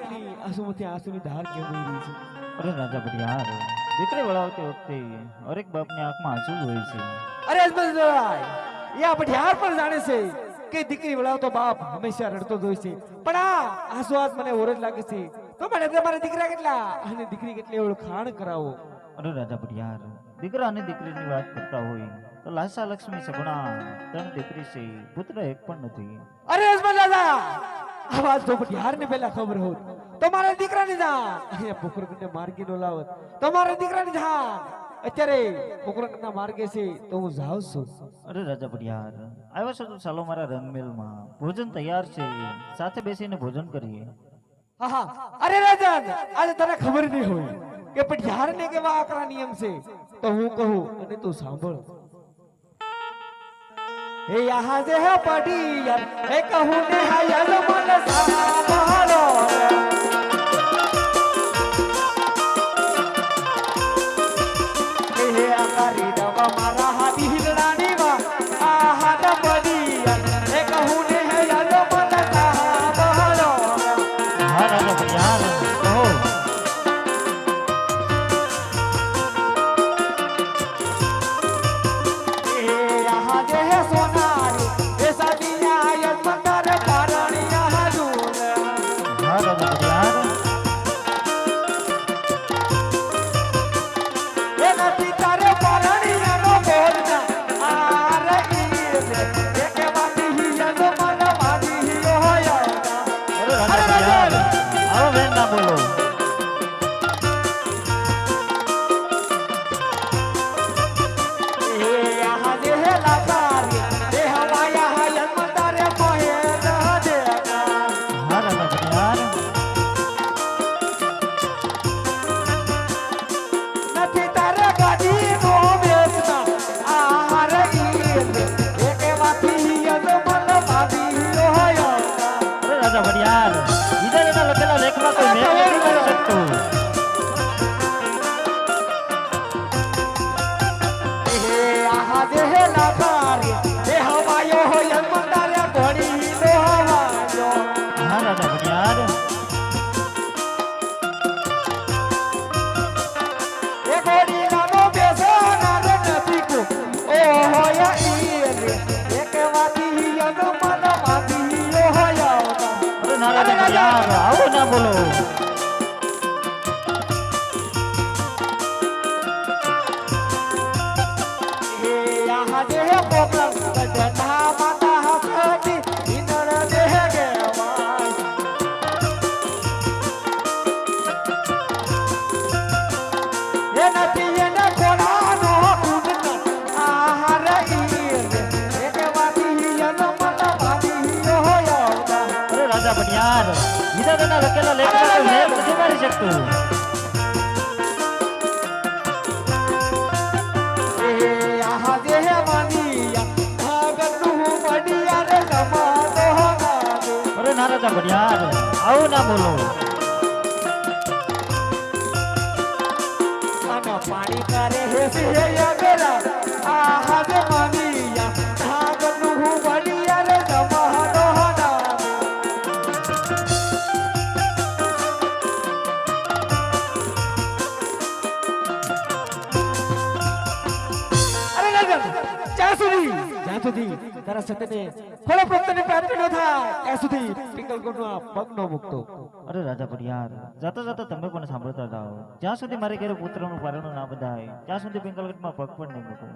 આંસુમાંથી આંસુની ધાર કેમ વહી રહી છે? અરે રાજા બડિયાર દીકરી વળાવતી વખતે હરેક બાપની આંખમાં આંસુ જ હોય છે. અરે અજમલભાઈ એ આ બડિયાર પણ જાણે છે કે દીકરી વળાવતો બાપ હંમેશા રડતો જ હોય છે. પણ આ આંસુ આજ મને ઓરજ લાગે છે. તો મને તમારા દીકરા કેટલા? અને દીકરી કેટલી ઓળખાણ કરાવો? અરે રાજા બડિયાર દીકરા અને દીકરીની વાત કરતા હોય તો લાસા લક્ષ્મી સગુણા ત્રણ દીકરી છે પુત્ર એક પણ નથી. અરે હસબન્ડ દાદા આ વાત તો પઢિયાર ને પહેલા ખબર હોત. તો મારા દીકરાની જાન એ પોખરકંડે માર્ગી નો લાવત. તો મારા દીકરાની જાન અત્યારે પોખરકંડના માર્ગે છે તો હું જાઉં છું. અરે રાજા ભટિયાર આવ્યો છો તો ચાલો મારા રંગમેલમાં. ભોજન તૈયાર છે. સાથે બેસીને ભોજન કરીએ. હા હા. અરે રાજન આજે તને ખબર નહીં હોય કે પઢિયાર ને કેવા આકરા નિયમ છે. તો હું કહું અને તું સાંભળ. હે યહાં જે હે પઢિયાર હે કહું ને હાયલ મન સાંભળો. હે આકારી અરે રાજા ભટિયાર બીજા જેના લખેલા લેખમાં કોઈ મેળ નથી મારી શકતું રાજા ભટિયાર આવું. ના બોલો. પાણી કરે હે સુધી તારા સત્યને ફળ પ્રાપ્તિની પ્રાપ્તિ ન થાય. ત્યાં સુધી પિંગલકોટનો આ પગ ન મૂકતો. અરે રાજા ભટિયાર જાતા જાતા તમે પણ સાંભળતા જાઓ. જ્યાં સુધી મારે ઘરે પુત્રનું પાલન ના બધાય, ત્યાં સુધી પિંગલગઢમાં પગ પણ નહીં મૂકું.